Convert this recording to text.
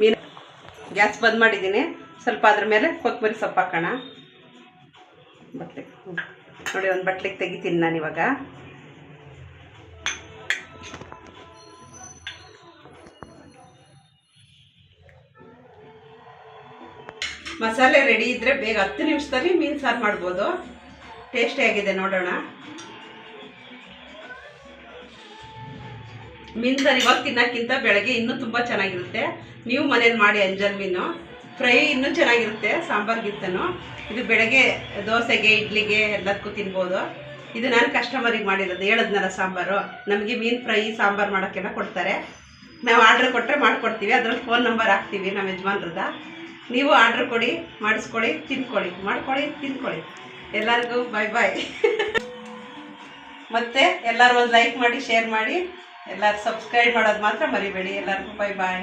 ಮೀನು ಗ್ಯಾಸ್ ಬಂದ್ ಮಾಡಿದ್ದೀನಿ. ಸ್ವಲ್ಪ ಅದ್ರ ಮೇಲೆ ಕೊತ್ತಂಬರಿ ಸೊಪ್ಪು ಹಾಕೋಣ. ಬಟ್ಲೆ. ನೋಡಿ, ಒಂದು ಬಟ್ಲಿಗೆ ತೆಗಿತೀನಿ ನಾನು ಇವಾಗ. ಮಸಾಲೆ ರೆಡಿ ಇದ್ದರೆ ಬೇಗ ಹತ್ತು ನಿಮಿಷದಲ್ಲಿ ಮೀನು ಸಾರು ಮಾಡ್ಬೋದು. ಟೇಸ್ಟಿಯಾಗಿದೆ ನೋಡೋಣ. ಮೀನು ಸಾರು ಇವಾಗ ತಿನ್ನೋಕ್ಕಿಂತ ಬೆಳಗ್ಗೆ ಇನ್ನೂ ತುಂಬ ಚೆನ್ನಾಗಿರುತ್ತೆ. ನೀವು ಮನೇಲಿ ಮಾಡಿ ಅಂಜಲ್ ಮೀನು. ಫ್ರೈ ಇನ್ನೂ ಚೆನ್ನಾಗಿರುತ್ತೆ ಸಾಂಬಾರ್ಗಿಂತನೂ ಇದು ಬೆಳಗ್ಗೆ ದೋಸೆಗೆ, ಇಡ್ಲಿಗೆ ಎಲ್ಲದಕ್ಕೂ ತಿನ್ಬೋದು. ಇದು ನಾನು ಕಸ್ಟಮರಿಗೆ ಮಾಡಿರೋದು, ಹೇಳದ್ನಲ್ಲ ಸಾಂಬಾರು. ನಮಗೆ ಮೀನು ಫ್ರೈ, ಸಾಂಬಾರು ಮಾಡೋಕ್ಕೆಲ್ಲ ಕೊಡ್ತಾರೆ. ನಾವು ಆರ್ಡ್ರ್ ಕೊಟ್ಟರೆ ಮಾಡಿಕೊಡ್ತೀವಿ. ಅದ್ರಲ್ಲಿ ಫೋನ್ ನಂಬರ್ ಹಾಕ್ತೀವಿ ನಮ್ಮ ಯಜಮಾನ್ರದ. ನೀವು ಆರ್ಡ್ರ್ ಕೊಡಿ, ಮಾಡಿಸ್ಕೊಳ್ಳಿ, ತಿನ್ಕೊಳ್ಳಿ. ಮಾಡ್ಕೊಳ್ಳಿ, ತಿನ್ಕೊಳ್ಳಿ. ಎಲ್ಲರಿಗೂ ಬಾಯ್ ಬಾಯ್ ಮತ್ತೆ ಎಲ್ಲರೂ ಒಂದು ಲೈಕ್ ಮಾಡಿ ಶೇರ್ ಮಾಡಿ. ಎಲ್ಲರೂ ಸಬ್ಸ್ಕ್ರೈಬ್ ಮಾಡೋದು ಮಾತ್ರ ಮರಿಬೇಡಿ. ಎಲ್ಲರಿಗೂ ಬೈ ಬಾಯ್